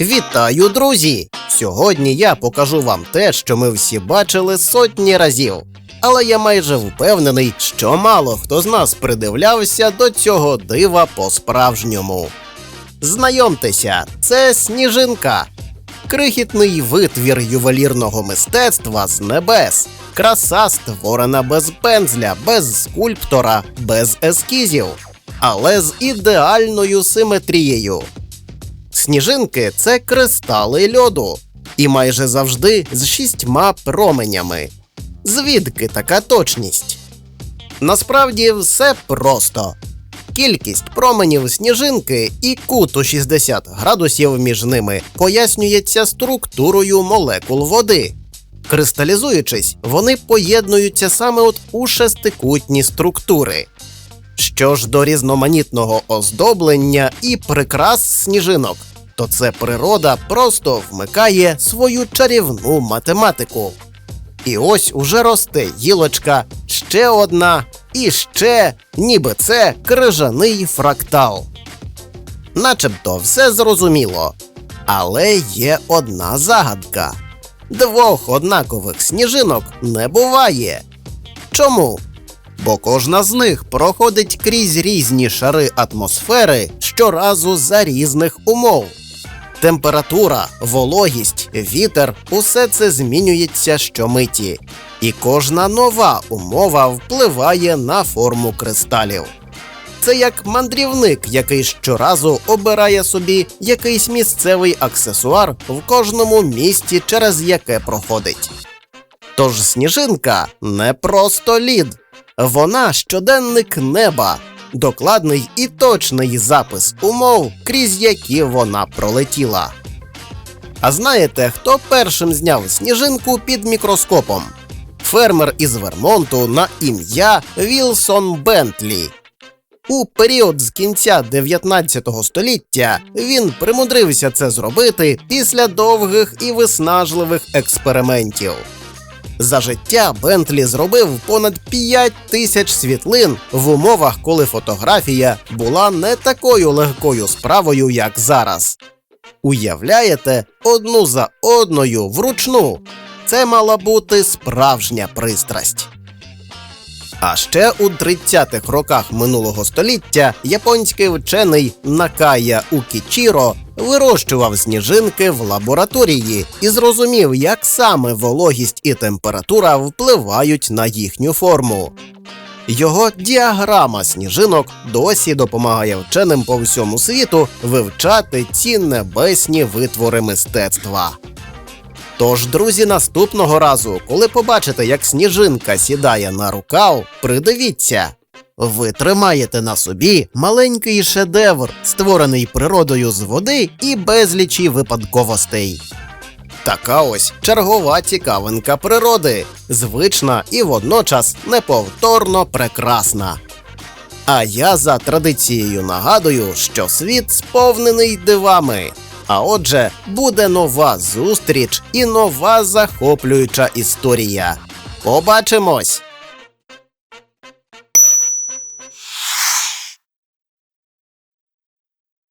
Вітаю, друзі! Сьогодні я покажу вам те, що ми всі бачили сотні разів. Але я майже впевнений, що мало хто з нас придивлявся до цього дива по-справжньому. Знайомтеся, це сніжинка. Крихітний витвір ювелірного мистецтва з небес. Краса створена без пензля, без скульптора, без ескізів, але з ідеальною симетрією. Сніжинки це кристали льоду, і майже завжди з шістьма променями. Звідки така точність? Насправді все просто. Кількість променів сніжинки і кут у 60 градусів між ними пояснюється структурою молекул води. Кристалізуючись, вони поєднуються саме от у шестикутні структури. Що ж до різноманітного оздоблення і прикрас сніжинок, то це природа просто вмикає свою чарівну математику. І ось уже росте гілочка, ще одна, і ще, ніби це крижаний фрактал. Начебто все зрозуміло. Але є одна загадка: двох однакових сніжинок не буває. Чому? Бо кожна з них проходить крізь різні шари атмосфери щоразу за різних умов. Температура, вологість, вітер усе це змінюється щомиті, і кожна нова умова впливає на форму кристалів. Це як мандрівник, який щоразу обирає собі якийсь місцевий аксесуар в кожному місті, через яке проходить. Тож сніжинка не просто лід, вона щоденник неба, докладний і точний запис умов, крізь які вона пролетіла. А знаєте, хто першим зняв сніжинку під мікроскопом? Фермер із Вермонту на ім'я Вілсон Бентлі. У період з кінця 19 століття він примудрився це зробити після довгих і виснажливих експериментів. За життя Бентлі зробив понад 5 тисяч світлин в умовах, коли фотографія була не такою легкою справою, як зараз. Уявляєте, одну за одною вручну. Це мала бути справжня пристрасть. А ще у 30-х роках минулого століття японський вчений Накая Укічіро вирощував сніжинки в лабораторії і зрозумів, як саме вологість і температура впливають на їхню форму. Його діаграма сніжинок досі допомагає вченим по всьому світу вивчати ці небесні витвори мистецтва. Тож, друзі, наступного разу, коли побачите, як сніжинка сідає на рукав, придивіться. Ви тримаєте на собі маленький шедевр, створений природою з води і безлічі випадковостей. Така ось чергова цікавинка природи, звична і водночас неповторно прекрасна. А я за традицією нагадую, що світ сповнений дивами. А отже, буде нова зустріч і нова захоплююча історія. Побачимось!